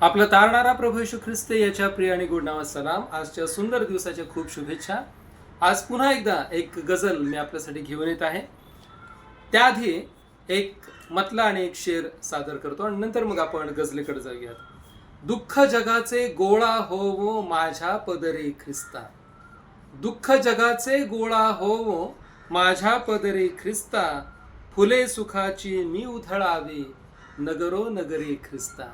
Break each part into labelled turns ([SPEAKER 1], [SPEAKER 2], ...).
[SPEAKER 1] आपला तारणारा प्रभू येशू ख्रिस्त याच्या प्रिय आणि गुडनावा सलाम. आजच्या सुंदर दिवसाच्या खूप शुभेच्छा. आज पुन्हा एकदा एक गझल मी आपल्यासाठी घेऊन येत आहे. त्याआधी एक मतला आणि एक शेर सादर करतो आणि नंतर मग आपण गझलेकडे जाऊयात. दुःख जगाचे गोळा होवो माझ्या पदरी ख्रिस्ता. दुःख जगाचे गोळा होवो माझ्या पदरी ख्रिस्ता. फुले सुखाची मी उधळावी नगरो नगरी ख्रिस्ता.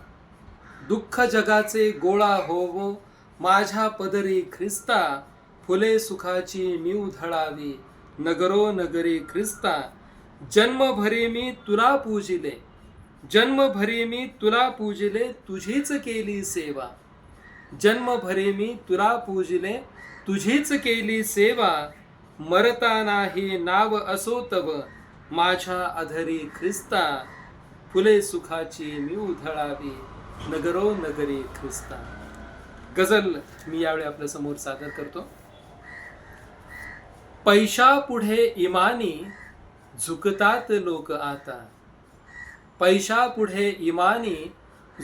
[SPEAKER 1] दुःख जगाचे गोळा होवो माझ्या पदरी ख्रिस्ता फुले सुखाची नीव धळावी नगरो नगरी ख्रिस्ता जन्मभरी मी तुला पूजिले जन्मभरी मी तुला पूजिले तुझीच केली सेवा. जन्मभरी मी तुला पूजिले तुझीच केली सेवा मरता नाही नाव असो तव माझ्या अधरी ख्रिस्ता फुले सुखाची मी उधळावी नगरो नगरी ख्रिस्ता गझल मी यावेळी आपल्यासमोर सादर करतो. पैशा पुढे इमानी झुकतात लोक आता. पैशा पुढे इमानी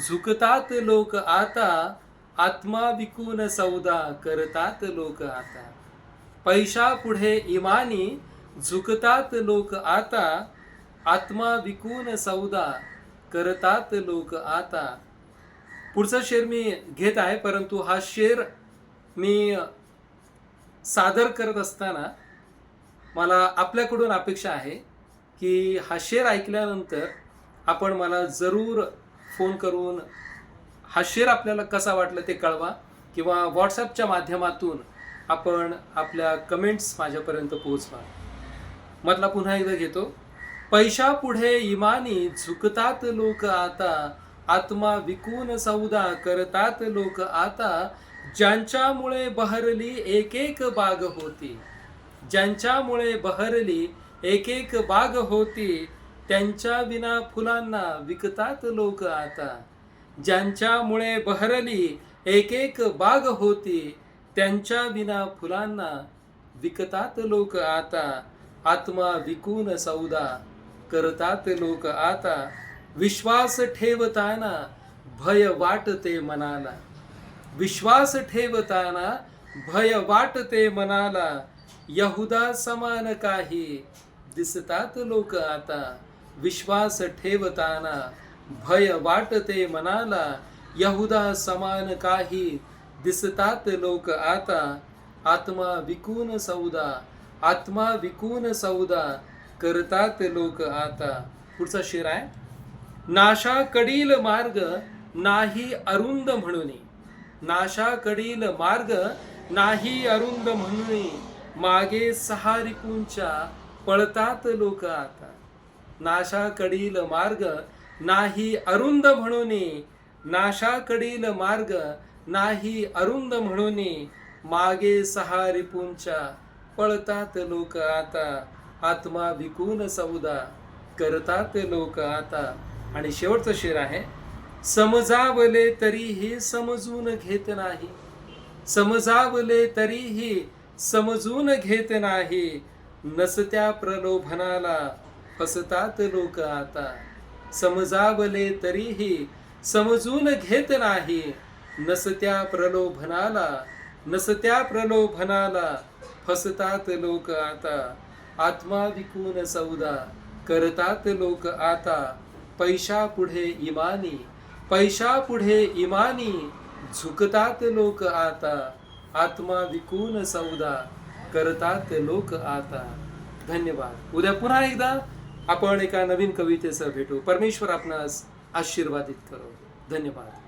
[SPEAKER 1] झुकतात लोक आता. आत्मा विकून सौदा करतात लोक आता. पैशा पुढे इमानी झुकतात लोक आता. आत्मा विकून सौदा करतात लोक आता. पुढचा शेर मी घेत आहे परंतु हा शेर मी सादर करत असताना मला आपल्याकडून अपेक्षा आहे की हा शेर ऐकल्यानंतर आपण मला जरूर फोन करून हा शेर आपल्याला कसा वाटला ते कळवा किंवा व्हॉट्सॲपच्या माध्यमातून आपण आपल्या कमेंट्स माझ्यापर्यंत पोहोचवा. मधला पुन्हा एकदा घेतो. पैशापुढे इमानी झुकतात लोक आता. आत्मा विकून सौदा करतात लोक आता ज्यांच्यामुळे बहरली एक एक बाग होती. ज्यांच्यामुळे बहरली एक एक बाग होती त्यांच्या विना फुलांना विकतात लोक आता. ज्यांच्यामुळे बहरली एक एक बाग होती त्यांच्या विना फुलांना विकतात लोक आता. आत्मा विकून सौदा करतात लोक आता. विश्वास ठेवताना भय वाटते मनाला. विश्वास ठेवताना भय वाटते मनाला. यहुदा समान काही दिसतात लोक आता. विश्वास ठेवताना भय वाटते मनाला. यहुदा समान काही दिसतात लोक आता. आत्मा विकून सौदा. आत्मा विकून सौदा करतात लोक आता. पुढचा शेर आहे. नाशाकडील मार्ग नाही अरुंद म्हणून. नाशाकडील मार्ग नाही अरुंद म्हणून. मागे सहा रिपूंच्या पळतात लोक आता. नाशाकडील मार्ग नाही अरुंद म्हणून. नाशाकडील मार्ग नाही अरुंद म्हणून. मागे सहा रिपूंच्या पळतात लोक आता. आत्मा विकून सौदा करतात लोक आता. आणि शेवटचं शेर आहे समजावले तरीही समजून घेत नाही. समजावले तरीही समजून घेत नाही. नसत्या प्रलोभनाला फसतात लोक आता. समजावले तरीही समजून घेत नाही. नसत्या प्रलोभनाला नसत्या प्रलोभनाला फसतात लोक आता. आत्मा विकून सौदा करतात लोक आता. पैशा पुढे इमानी पैशा पुढे इमानी झुकतात लोक आता आत्मा विकून सौदा करतात लोक आता. धन्यवाद. उद्या पुन्हा एकदा आपण एका नवीन कवितेसह भेटू. परमेश्वर आपणास आशीर्वादित करो. धन्यवाद.